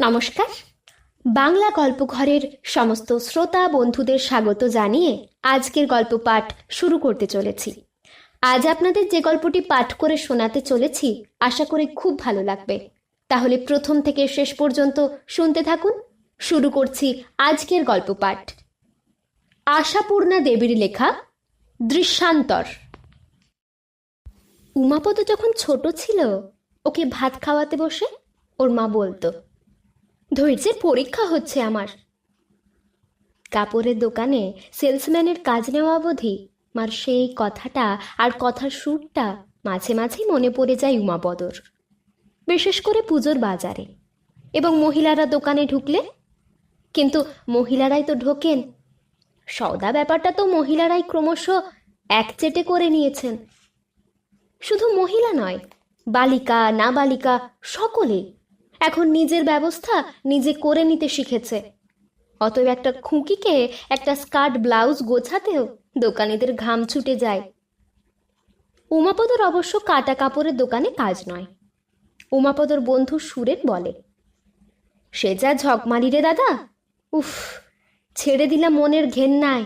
নমস্কার। বাংলা গল্পঘরের সমস্ত শ্রোতা বন্ধুদের স্বাগত জানিয়ে আজকের গল্প পাঠ শুরু করতে চলেছি। আজ আপনাদের যে গল্পটি পাঠ করে শোনাতে চলেছি, আশা করি খুব ভালো লাগবে। তাহলে প্রথম থেকে শেষ পর্যন্ত শুনতে থাকুন। শুরু করছি আজকের গল্প পাঠ। আশাপূর্ণা দেবীর লেখা, দৃশ্যান্তর। উমাপদ যখন ছোট ছিল, ওকে ভাত খাওয়াতে বসে ওর মা বলতো ধৈর্যের পরীক্ষা হচ্ছে আমার। কাপড়ের দোকানে সেলসম্যানের কাজ নেওয়া অবধি মার সেই কথাটা আর কথার সুরটা মাঝে মাঝেই মনে পড়ে যায় উমাবদর বিশেষ করে পুজোর বাজারে। এবং মহিলারা দোকানে ঢুকলে? কিন্তু মহিলারাই তো ঢোকেন। সওদা ব্যাপারটা তো মহিলারাই ক্রমশ একচেটে করে নিয়েছেন। শুধু মহিলা নয়, বালিকা না বালিকা সকলে এখন নিজের ব্যবস্থা নিজে করে নিতে শিখেছে। অতএব একটা খুঁকিকে একটা স্কার্ট ব্লাউজ গোছাতেও দোকানিদের ঘাম ছুটে যায়। উমাপদর অবশ্য কাটা কাপড়ের দোকানে কাজ নয়। উমাপদর বন্ধু সুরেন বলে, সে যা ঝকমারি রে দাদা। উফ, ছেড়ে দিলাম মনের ঘেন্নায়।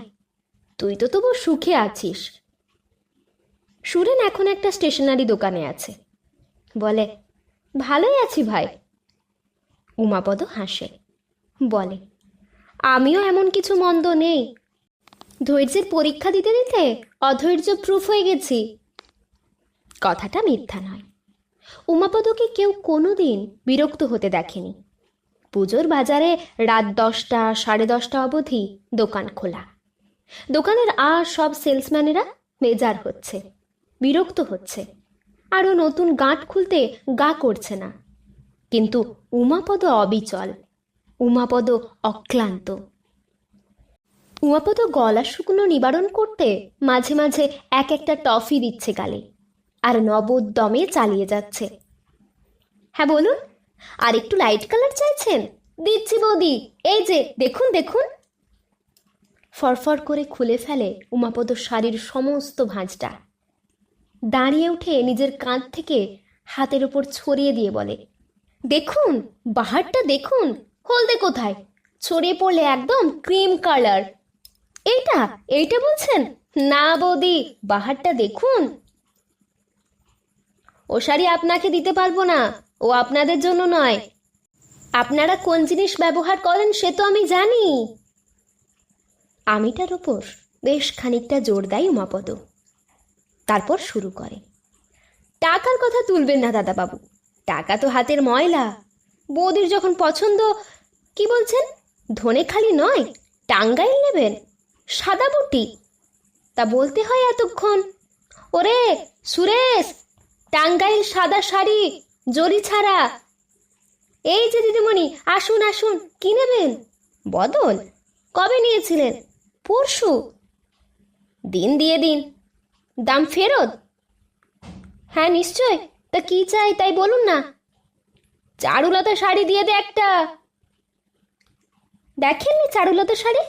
তুই তো তবু সুখে আছিস। সুরেন এখন একটা স্টেশনারি দোকানে আছে। বলে, ভালোই আছি ভাই। উমাপদ হাসে। বলে, আমিও এমন কিছু মন্দ নেই। ধৈর্যের পরীক্ষা দিতে দিতে অধৈর্য প্রুফ হয়ে গেছি। কথাটা মিথ্যা নয়। উমাপদকে কেউ কোনোদিন বিরক্ত হতে দেখেনি। পুজোর বাজারে রাত দশটা, সাড়ে দশটা অবধি দোকান খোলা। দোকানের আর সব সেলসম্যানেরা মেজার হচ্ছে, বিরক্ত হচ্ছে। আরও নতুন গাঁট খুলতে গা করছে না। কিন্তু উমাপদ অবিচল, উমাপদ অক্লান্ত। উমাপদ গলা শুকনো নিবারণ করতে মাঝে মাঝে এক একটা টফি দিচ্ছে গালে, আর নবোদ্যমে চালিয়ে যাচ্ছে। হ্যাঁ বলুন, আর একটু লাইট কালার চাইছেন? দিচ্ছি বৌদি, এই যে, দেখুন দেখুন। ফরফর করে খুলে ফেলে উমাপদ শাড়ির সমস্ত ভাঁজটা। দাঁড়িয়ে উঠে নিজের কাঁধ থেকে হাতের ওপর ছড়িয়ে দিয়ে বলে দেখুন, বাহারটা দেখুন, হলদে কোথায়? ছড়িয়ে পড়লে একদম ক্রিম কালার। এইটা এইটা বলছেন? না বৌদি, বাহারটা দেখুন। ও শাড়ি আপনাকে দিতে পারব না, ও আপনাদের জন্য নয়। আপনারা কোন জিনিস ব্যবহার করেন সে তো আমি জানি। আমিটার ওপর বেশ খানিকটা জোর দেয় উমাপদ। তারপর শুরু করে। টাকার কথা তুলবেন না দাদাবাবু। টাকা তো হাতের ময়লা। বৌদির যখন পছন্দ, কি বলছেন? ধনে খালি নয়, টাঙ্গাইল নেবেন, সাদা বুটি। তা বলতে হয় এতক্ষণ, ওরে সুরেশ, টাঙ্গাইল সাদা শাড়ি, জরি ছাড়া। এই যে দিদিমণি, আসুন আসুন, কি নেবেন? বদল, কবে নিয়েছিলেন? পরশু। দিন দিয়ে দিন, দাম ফেরত? হ্যাঁ নিশ্চয়। তা কি চাই তাই বলুন না। চারুলতা শাড়ি দিয়ে দে একটা। দেখেননি চারুলতা শাড়ি?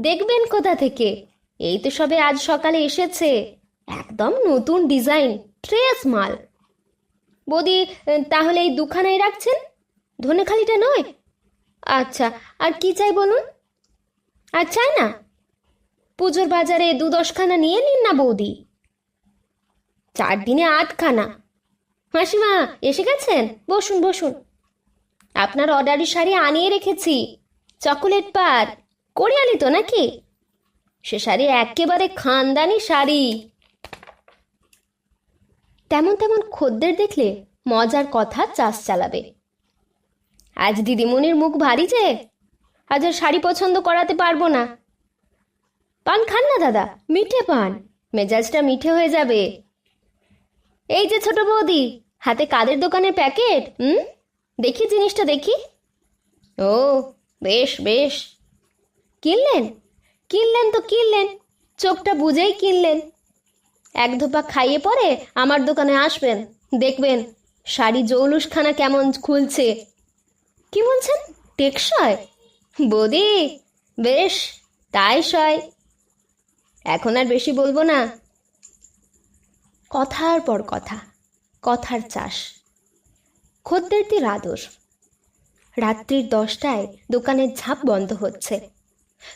দেখবেন কোথা থেকে? এই তো সবে আজ সকালে এসেছে। একদম নতুন ডিজাইন ট্রেস মাল। বৌদি, তাহলে এই দুখানাই রাখছেন? ধনেখালিটা নয়? আচ্ছা আর কি চাই বলুন? আর চাই না? পুজোর বাজারে দু দশখানা নিয়ে নিন না বৌদি। চার দিনে আটখানা। মাসিমা, এসে গেছেন? বসুন বসুন। আপনার অর্ডারের শাড়ি আনিয়ে রেখেছি। চকোলেট পার। কোরিয়ালি তো নাকি? সে শাড়ি একেবারে খানদানি শাড়ি। তেমন তেমন খদ্দের দেখলে মজার কথা চাষ চালাবে। আজ দিদিমণির মুখ ভারী যে, আজ আর শাড়ি পছন্দ করাতে পারব না। পান খান না, দাদা? মিঠে পান। মেজাজটা মিঠে হয়ে যাবে। এই যে ছোট বৌদি হাতে কাদের দোকানের প্যাকেট, হুম? দেখি জিনিসটা, দেখি। ও, বেশ বেশ। কিনলেন? কিনলেন তো কিনলেন। চোখটা বুঝেই কিনলেন। এক ধোপা খাইয়ে পরে আমার দোকানে আসবেন, দেখবেন শাড়ি জৌলুসখানা কেমন খুলছে। কি বলছেন? টেকসই? বৌদি, বেশ, তাই সয় এখন আর বেশি বলব না। কথার পর কথা। কথার চাষ। খদ্দেরদের আদর। রাত্রির দশটায় দোকানের ঝাঁপ বন্ধ হচ্ছে।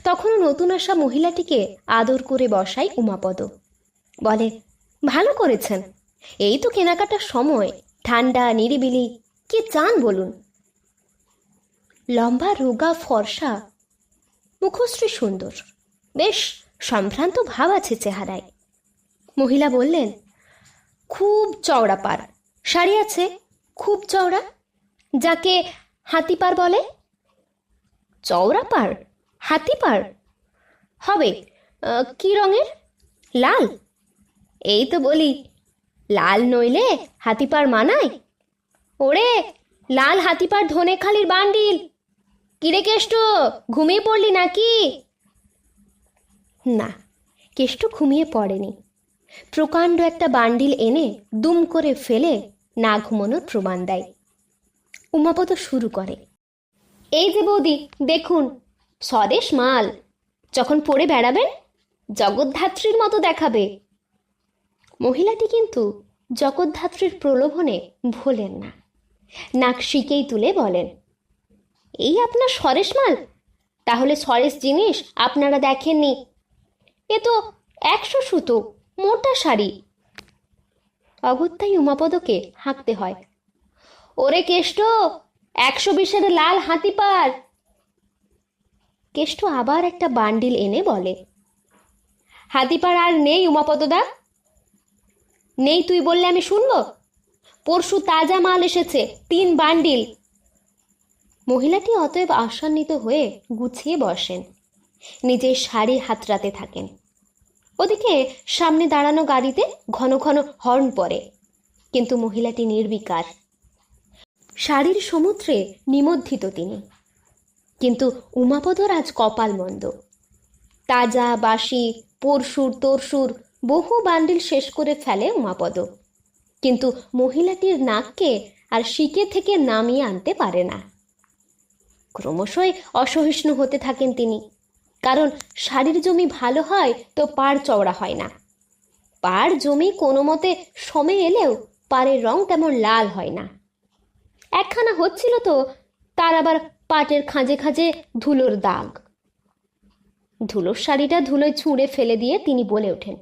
তখনও নতুন আসা মহিলাটিকে আদর করে বসায় উমাপদ। বলে, ভালো করেছেন। এই তো কেনাকাটার সময়। ঠান্ডা নিরিবিলি, কে চান বলুন? লম্বা, রোগা, ফর্সা, মুখশ্রী সুন্দর। বেশ সম্ভ্রান্ত ভাব আছে চেহারায়। মহিলা বললেন খুব চওড়া পার। শাড়ি আছে খুব চওড়া, যাকে হাতিপার বলে। চওড়া পার? হাতিপার হবে কি রঙের? লাল। এই তো বলি, লাল নইলে হাতিপার মানায়। ওরে, লাল হাতিপার ধনেখালির বান্ডিল। কিরে কেষ্ট, ঘুমিয়ে পড়লি নাকি? না, কেষ্ট ঘুমিয়ে পড়েনি। প্রকাণ্ড একটা বান্ডিল এনে দুম করে ফেলে না ঘুমানোর প্রমাণ দেয়। উমাপদ শুরু করে, এই যে বৌদি, দেখুন, স্বদেশ মাল, যখন পড়ে বেড়াবেন, জগদ্ধাত্রীর মতো দেখাবে। মহিলাটি কিন্তু জগদ্ধাত্রীর প্রলোভনে ভোলেন না। নাক শিকেই তুলে বলেন, এই আপনার সরেশ মাল? তাহলে সরেশ জিনিস আপনারা দেখেননি। এ তো একশো সুতো মোটা শাড়ি। অগত্যাই উমাপদকে হাঁকতে হয়। ওরে কেষ্ট, একশো বিশের লাল হাতি পার। কেষ্ট আবার একটা বান্ডিল এনে বলে হাতিপার আর নেই উমাপদদা। নেই তুই বললে আমি শুনব? পরশু তাজা মাল এসেছে, তিন বান্ডিল। মহিলাটি অতএব আশান্বিত হয়ে গুছিয়ে বসেন, নিজের শাড়ি হাতড়াতে থাকেন। ওদিকে সামনে দাঁড়ানো গাড়িতে ঘন ঘন হর্ন পড়ে, কিন্তু মহিলাটি নির্বিকার। শাড়ির সমুদ্রে নিমজ্জিত তিনি। কিন্তু উমাপদর আজ কপাল মন্দ। তাজা বাসি পরশুর তরশুর, বহু বান্ডিল শেষ করে ফেলে উমাপদ। কিন্তু মহিলাটির নাককে আর শিকে থেকে নামিয়ে আনতে পারে না। ক্রমশই অসহিষ্ণু হতে থাকেন তিনি। কারণ শাড়ির জমি ভালো হয় তো পাড় চওড়া হয় না। পাড় জমি কোনো মতে সমে এলেও পাড়ের রং তেমন লাল হয় না। একখানা হচ্ছিল তো, তার আবার পাটের খাঁজে খাঁজে ধুলোর দাগ। ধুলোর শাড়িটা ধুলোয় ছুঁড়ে ফেলে দিয়ে তিনি বলে ওঠেন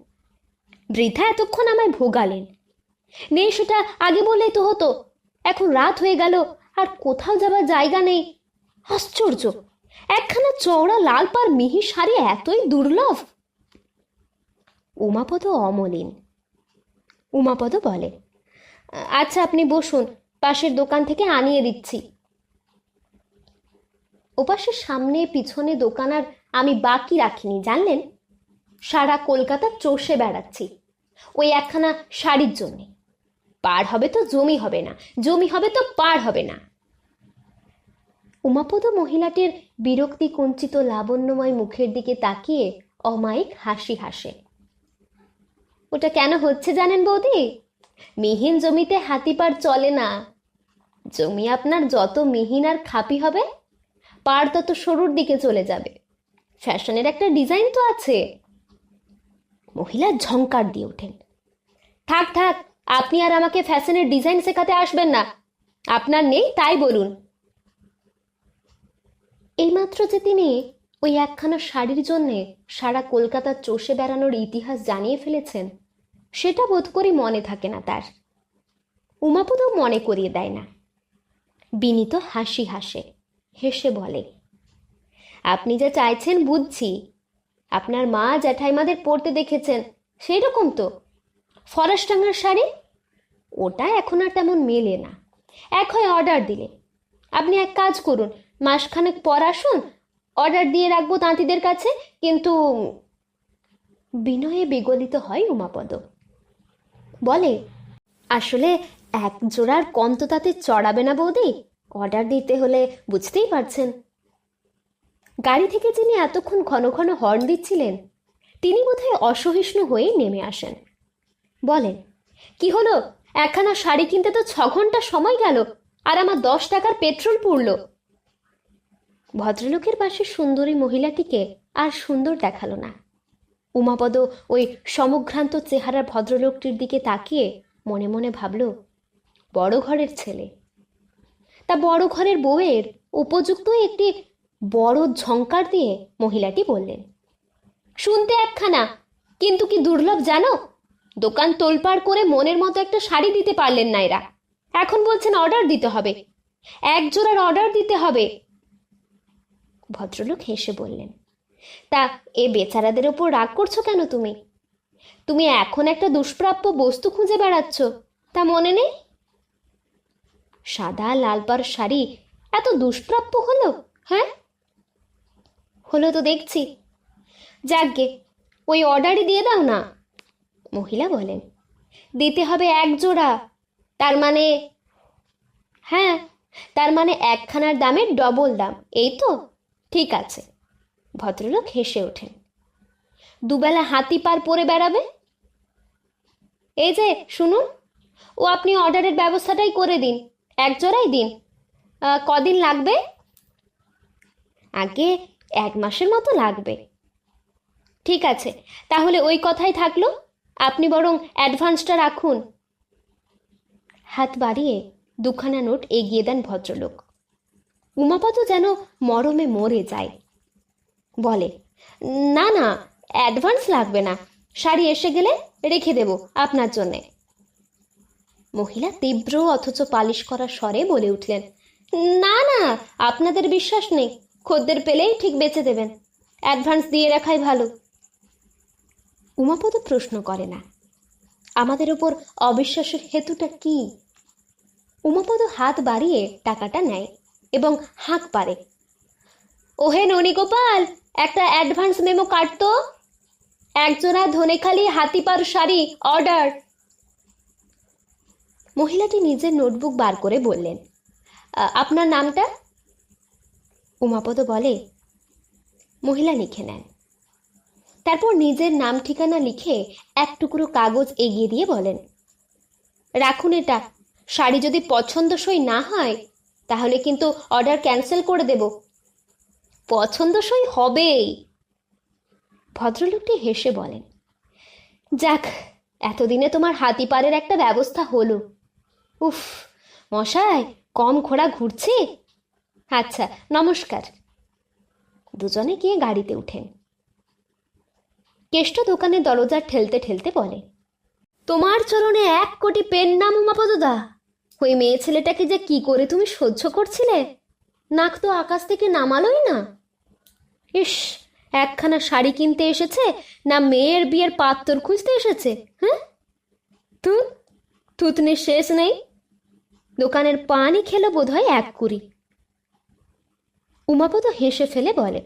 বৃদ্ধা এতক্ষণ আমায় ভোগালেন। নেই সেটা আগে বললেই তো হতো। এখন রাত হয়ে গেল আর কোথাও যাবার জায়গা নেই। আশ্চর্য! একখানা চওড়া লাল পার মিহি শাড়ি এতই দুর্লভ। উমাপদ অমলিন। উমাপদ বলে আচ্ছা আপনি বসুন, পাশের দোকান থেকে আনিয়ে দিচ্ছি। ওপাশের সামনে পিছনে দোকান আর আমি বাকি রাখিনি, জানলেন? সারা কলকাতা চষে বেড়াচ্ছি, ওই একখানা শাড়ির জন্যে। পার হবে তো জমি হবে না, জমি হবে তো পার হবে না। উমাপদ মহিলাটির বিরক্তি কঞ্চিত লাবণ্যময় মুখের দিকে তাকিয়ে অমায়িক হাসি হাসে। ওটা কেন হচ্ছে জানেন বৌদি? মিহিন জমিতে হাতিপার চলে না। জমি আপনার যত মিহিন আর খাপি হবে, পার তত সরুর দিকে চলে যাবে। ফ্যাশনের একটা ডিজাইন তো আছে। মহিলা ঝংকার দিয়ে ওঠেন। থাক থাক, আপনি আর আমাকে ফ্যাশনের ডিজাইন শেখাতে আসবেন না। আপনার নেই, তাই বলুন। এইমাত্র যে তিনি ওই একখানা শাড়ির জন্যে সারা কলকাতা চষে বেড়ানোর ইতিহাস জানিয়ে ফেলেছেন, সেটা বোধ করি মনে থাকে না তার। উমাপদও মনে করিয়ে দেয় না। বিনীত হাসি হাসে, হেসে বলে, আপনি যা চাইছেন বুঝছি। আপনার মা জ্যাঠাইমাদের পড়তে দেখেছেন সেই রকম তো। ফরাসটাঙ্গার শাড়ি? ওটা এখন আর তেমন মেলে না। এক হয় অর্ডার দিলে। আপনি এক কাজ করুন মাসখানেক পর আসুন অর্ডার দিয়ে রাখব তাঁতিদের কাছে, কিন্তু বিনয়ে বিগলিত হয় উমাপদ। বলে, আসলে এক জোড়ার কম তো তাতে চড়াবে না বৌদি অর্ডার দিতে হলে বুঝতেই পারছেন। গাড়ি থেকে যিনি এতক্ষণ ঘন ঘন হর্ন দিচ্ছিলেন, তিনি বোধহয় অসহিষ্ণু হয়ে নেমে আসেন। বলেন কি হলো? একখানা শাড়ি কিনতে তো ছ ঘণ্টা সময় গেল, আর আমার দশ টাকার পেট্রোল পুড়ল। ভদ্রলোকের পাশে সুন্দরী মহিলাটিকে আর সুন্দর দেখাল না। উমাপদ ওই সমগ্রান্ত চেহারার ভদ্রলোকটির দিকে তাকিয়ে মনে মনে ভাবল, বড় ঘরের ছেলে। তা বড় ঘরের বউয়ের উপযুক্ত একটি বড় ঝঙ্কার দিয়ে মহিলাটি বললেন, শুনতে একখানা, কিন্তু কি দুর্লভ জানো? দোকান তোলপাড় করে মনের মতো একটা শাড়ি দিতে পারলেন না এরা। এখন বলছেন অর্ডার দিতে হবে। এক জোড়ার অর্ডার দিতে হবে। ভদ্রলোক হেসে বললেন, তা এ বেচারাদের ওপর রাগ করছ কেন তুমি? তুমি এখন একটা দুষ্প্রাপ্য বস্তু খুঁজে বেড়াচ্ছ, তা মনে নেই? সাদা লালপার শাড়ি? এত দুষ্প্রাপ্য হলো হ্যাঁ? হলো তো দেখছি। যাকগে, ওই অর্ডারই দিয়ে দাও না। মহিলা বলেন, দিতে হবে এক জোড়া, তার মানে হ্যাঁ তার মানে একখানার দামের ডবল দাম, এই তো? ঠিক আছে। ভদ্রলোক হেসে ওঠেন। দুবেলা হাতি পার পরে বেড়াবে? এই যে, শুনুন, ও আপনি অর্ডারের ব্যবস্থাটাই করে দিন এক জোড়াই দিন কদিন লাগবে? আগে এক মাসের মতো লাগবে। ঠিক আছে, তাহলে ওই কথাই থাকল, আপনি বরং অ্যাডভান্সটা রাখুন। হাত বাড়িয়ে দুখানা নোট এগিয়ে দেন ভদ্রলোক। উমাপদ যেন মরমে মরে যায়। বলে, না না অ্যাডভান্স লাগবে না। শাড়ি এসে গেলে রেখে দেব আপনার জন্যে। মহিলা তীব্র অথচ পালিশ করা স্বরে বলে উঠলেন, না না, আপনাদের বিশ্বাস নেই। খদ্দের পেলেই ঠিক বেচে দেবেন। অ্যাডভান্স দিয়ে রাখাই ভালো। উমাপদ প্রশ্ন করে না, আমাদের ওপর অবিশ্বাসের হেতুটা কি? উমাপদ হাত বাড়িয়ে টাকাটা নেয়। এবং হাঁক পারে। ওহে ননীগোপাল, একটা অ্যাডভান্স মেমো কাটতো একজোড়া ধনেখালি হাতিপার শাড়ি অর্ডার মহিলাটি নিজের নোটবুক বার করে বললেন আপনার নামটা? উমাপদ বলে, মহিলা লিখে নেন। তারপর নিজের নাম ঠিকানা লিখে এক টুকরো কাগজ এগিয়ে দিয়ে বলেন, রাখুন এটা। শাড়ি যদি পছন্দসই না হয় তাহলে কিন্তু অর্ডার ক্যান্সেল করে দেব। পছন্দসই হবেই। ভদ্রলোকটি হেসে বলেন, যাক, এতদিনে তোমার হাতি পারের একটা ব্যবস্থা হলো। উফ, মশাই, কম ঘোড়া ঘুরছে? আচ্ছা নমস্কার। দুজনে গিয়ে গাড়িতে উঠেন। কেষ্ট দোকানে দরজা ঠেলতে ঠেলতে বলে, তোমার চরণে এক কোটি পেন নাম উমাপদদা। ওই মেয়ে ছেলেটাকে যে কি করে তুমি সহ্য করছিলে? নাক তো আকাশ থেকে নামালোই না। ইস, একখানা শাড়ি কিনতে এসেছে না মেয়ের বিয়ের পাত্তর খুঁজতে এসেছে হ্যাঁ? তু থুতনির শেষ নেই। দোকানের পানি খেলো বোধহয় এক কুড়ি। উমাপদ হেসে ফেলে বলে,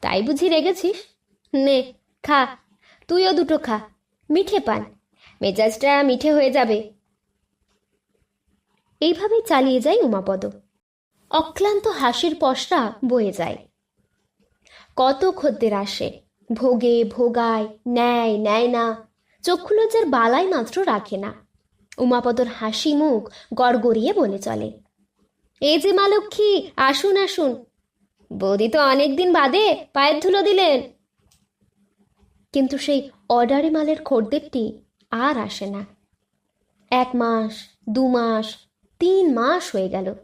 তাই বুঝি রেগেছিস? নে, খা, তুইও দুটো খা, মিঠে পান। মেজাজটা মিঠে হয়ে যাবে। এইভাবেই চালিয়ে যায় উমাপদ। অক্লান্ত হাসির পশরা বয়ে যায়। কত খদ্দের আসে, ভোগে, ভোগায় নেয় নেয় না চক্ষুলজ্জার বালাই মাত্র রাখে না। উমাপদর হাসি মুখ গড়গড়িয়ে বলে চলে। এই যে মা লক্ষ্মী, আসুন আসুন। বৌদি তো অনেকদিন বাদে পায়ের ধুলো দিলেন। কিন্তু সেই অর্ডারি মালের খদ্দেরটি আর আসে না। এক মাস, দু মাস তিন মাস হয়ে গেল।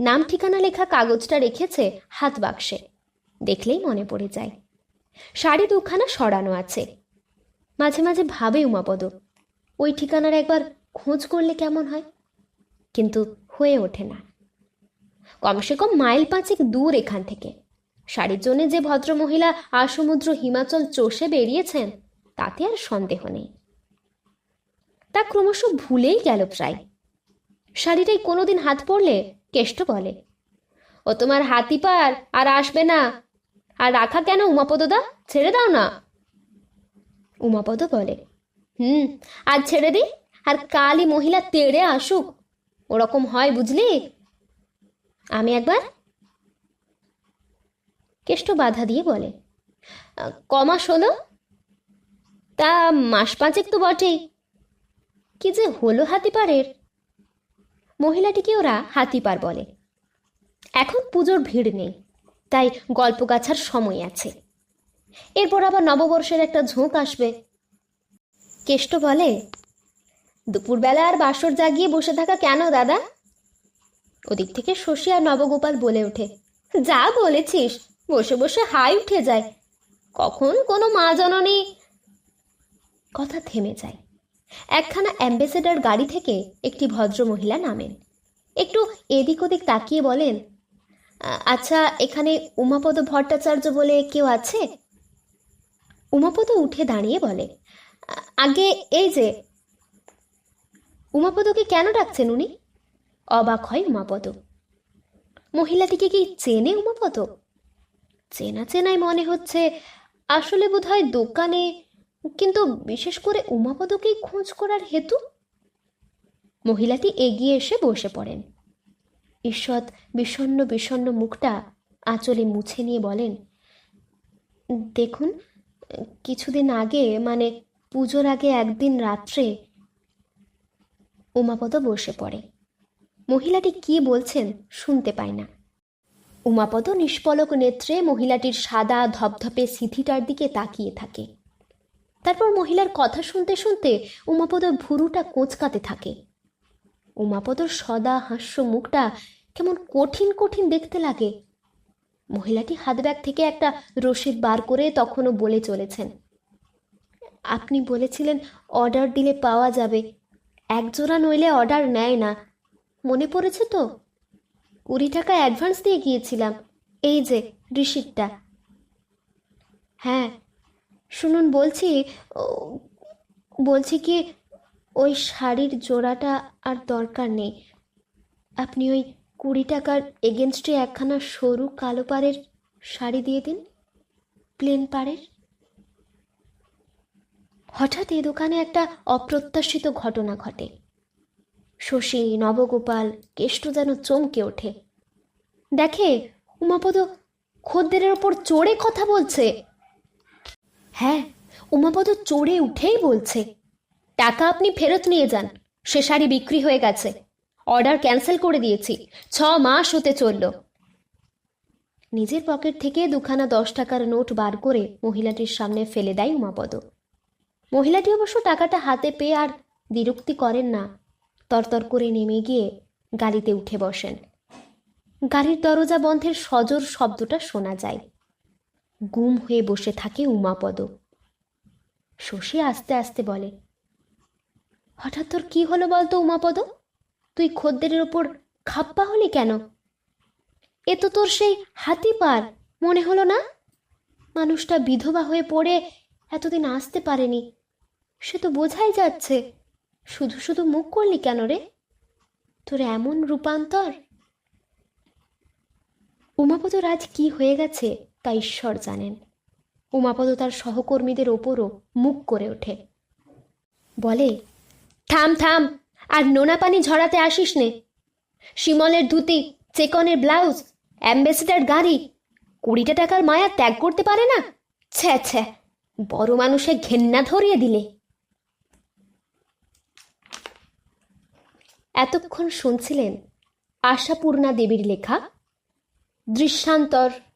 নাম ঠিকানা লেখা কাগজটা রেখেছে হাত বাক্সে। দেখলেই মনে পড়ে যায়। শাড়ি দুখানা সরানো আছে। মাঝে মাঝে ভাবে উমাপদ, ওই ঠিকানার একবার খোঁজ করলে কেমন হয়? কিন্তু হয়ে ওঠে না। কমসে কম মাইল পাঁচেক দূর এখান থেকে। শাড়ির জন্যে যে ভদ্রমহিলা আসমুদ্র হিমাচল চষে বেরিয়েছেন, তাতে আর সন্দেহ নেই। তা ক্রমশ ভুলেই গেল প্রায়। শাড়িটাই কোনোদিন হাত পড়লে কেষ্ট বলে। ও তোমার হাতি পার আর আসবে না। আর রাখা কেন উমাপদদা ছেড়ে দাও না। উমাপদ বলে হুম আজ ছেড়ে দিই আর কালই মহিলা তেড়ে আসুক। ওরকম হয় বুঝলি? আমি একবার কেষ্ট বাধা দিয়ে বলে "আহ, কমাস হলো? তা মাস পাঁচেক তো বটেই। কি যে হলো হাতিপাড়ের মহিলাটিকে ওরা হাতিপার বলে। এখন পুজোর ভিড় নেই, তাই গল্প গাছার সময় আছে। এরপর আবার নববর্ষের একটা ঝোঁক আসবে। কেষ্ট বলে, দুপুরবেলা আর বাসর জাগিয়ে বসে থাকা কেন, দাদা? ওদিক থেকে শশী আর নবগোপাল বলে ওঠে, যা বলেছিস, বসে বসে হাই উঠে যায়। কখন কোনো মা জননী? কথা থেমে যায়। একখানা অ্যাম্বাসেডার গাড়ি থেকে একটি ভদ্র মহিলা নামেন। একটু এদিক ওদিক তাকিয়ে বলেন "আ- আচ্ছা এখানে উমাপদ ভট্টাচার্য বলে কেউ আছে? উমাপদ উঠে দাঁড়িয়ে বলে "আ- আগে এই যে, উমাপদকে কেন ডাকছেন উনি? অবাক হয় উমাপদ। মহিলাটিকে কি চেনে উমাপদ? চেনা চেনাই মনে হচ্ছে, আসলে বোধহয় দোকানে কিন্তু বিশেষ করে উমাপদকেই খোঁজ করার হেতু? মহিলাটি এগিয়ে এসে বসে পড়েন। ঈশ্বর বিষণ্ণ বিষণ্ন মুখটা আঁচলে মুছে নিয়ে বলেন, দেখুন, কিছুদিন আগে মানে পুজোর আগে একদিন রাত্রে উমাপদ বসে পড়ে। মহিলাটি কি বলছেন শুনতে পায় না। উমাপদ নিষ্পলক নেত্রে মহিলাটির সাদা ধপধপে সিথিটার দিকে তাকিয়ে থাকে। তারপর মহিলার কথা শুনতে শুনতে উমাপদর ভুরুটা কোঁচকাতে থাকে। উমাপদর সদা হাস্য মুখটা কেমন কঠিন কঠিন দেখতে লাগে। মহিলাটি হাত ব্যাগ থেকে একটা রসিদ বার করে তখনও বলে চলেছেন। আপনি বলেছিলেন অর্ডার দিলে পাওয়া যাবে। একজোড়া নইলে অর্ডার নেয় না। মনে পড়েছে তো? কুড়ি টাকা অ্যাডভান্স দিয়ে গিয়েছিলাম। এই যে, রিসিপ্টটা। হ্যাঁ শুনুন, বলছি বলছি কি, ওই শাড়ির জোড়াটা আর দরকার নেই। আপনি ওই কুড়ি টাকার এগেনস্টে একখানা সরু কালো পাড়ের শাড়ি দিয়ে দিন, প্লেন পাড়ের। হঠাৎ এ দোকানে একটা অপ্রত্যাশিত ঘটনা ঘটে। শশী, নবগোপাল, কেষ্ট যেন চমকে ওঠে। দেখে উমাপদ খদ্দেরের ওপর চড়ে কথা বলছে। হ্যাঁ উমাপদ চড়ে উঠেই বলছে, টাকা আপনি ফেরত নিয়ে যান, সে শাড়ি বিক্রি হয়ে গেছে। অর্ডার ক্যান্সেল করে দিয়েছি, ছ মাস হতে চলল। নিজের পকেট থেকে দুখানা দশ টাকার নোট বার করে মহিলাটির সামনে ফেলে দেয় উমাপদ। মহিলাটি অবশ্য টাকাটা হাতে পেয়ে আর বিরক্তি করেন না, তরতর করে নেমে গিয়ে গাড়িতে উঠে বসেন। গাড়ির দরজা বন্ধের সজোর শব্দটা শোনা যায়। গুম হয়ে বসে থাকে উমাপদ। শশী আস্তে আস্তে বলে, হঠাৎ তোর কি হলো বলতো উমাপদ? তুই খদ্দেরের ওপর খাপ্পা হলি কেন? এ তো তোর সেই হাতি পার, মনে হলো না? মানুষটা বিধবা হয়ে পড়ে, এতদিন আসতে পারেনি। সে তো বোঝাই যাচ্ছে, শুধু শুধু মুখ করলি কেন রে? তোর এমন রূপান্তর? উমাপদ রাজ কি হয়ে গেছে? তা ঈশ্বর জানেন। উমাপদ তার সহকর্মীদের ওপরও মুখ করে ওঠে। বলে, থাম থাম, আর নোনা পানি ঝরাতে আসিস নে। শিমলের ধুতি, চেকনের ব্লাউজ, অ্যাম্বাসেডার গাড়ি, কুড়িটা টাকার মায়া ত্যাগ করতে পারে না? ছ্যা ছ্যা, বড় মানুষে ঘেন্না ধরিয়ে দিলে। এতক্ষণ শুনছিলেন আশাপূর্ণা দেবীর লেখা, দৃশ্যান্তর